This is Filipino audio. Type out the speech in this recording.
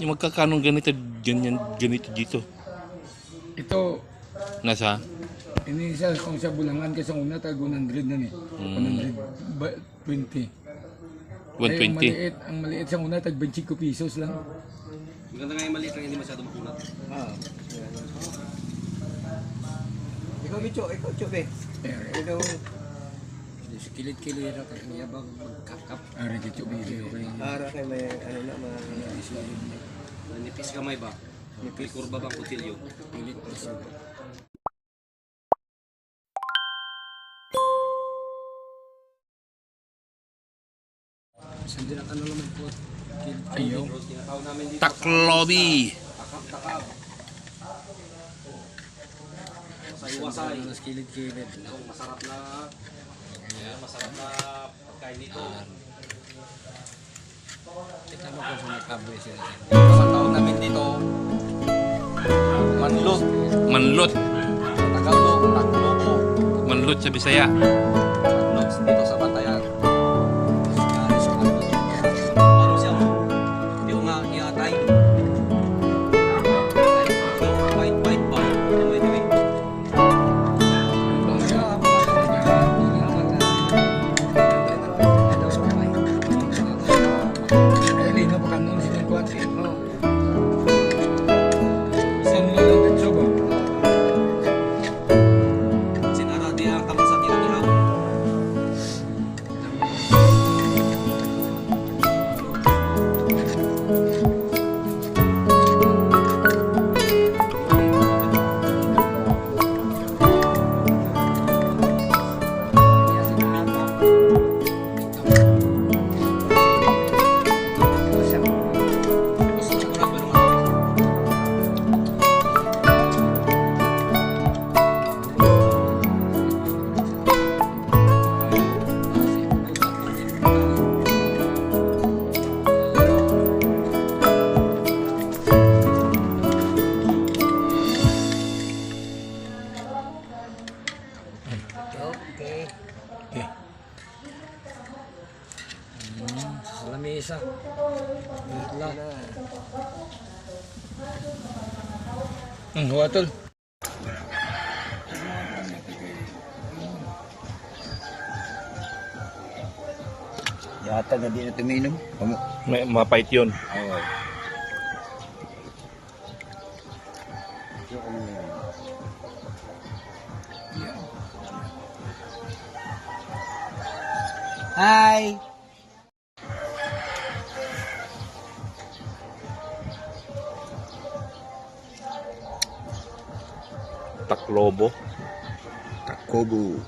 Yung magkakanong ganito, ganyan, ganito dito. Ito, Nasa? ini sa kung sa bulangan kasi una tag 100 na ni. 100 ba- 20. Ay, ang 120. maliit, ang maliit sa una tag 25 pesos lang. Maganda nga yung maliit lang, hindi masyado makunat. Ikaw, Micho, ikaw, Chobe. Eh, Ikaw, Kilit-kilit na tayo niya bang magkakap. kito bili okay. para kay may, ano na, mga... Nipis kamay ba? Nipis kurba bang kutilyo? Pilit preso. Sandi na ano naman po. Ayaw. Tinatawag namin dito. Taklobi! Takap-takap. Wasay-wasay. Mas kilid-kilid. Masarap na. Ayan, masarap na pagkain dito. Kita mo kung saan nagkaboy sila. Sa taon namin dito, manlot, Manlot. Tagalog, taklobo, Manlot sa Bisaya. Okay. Sa lamesa. Wala. Ang huwatol. Yata na di na tuminom. May mapait yun. Oo. Hi! Taklobo. Takobo.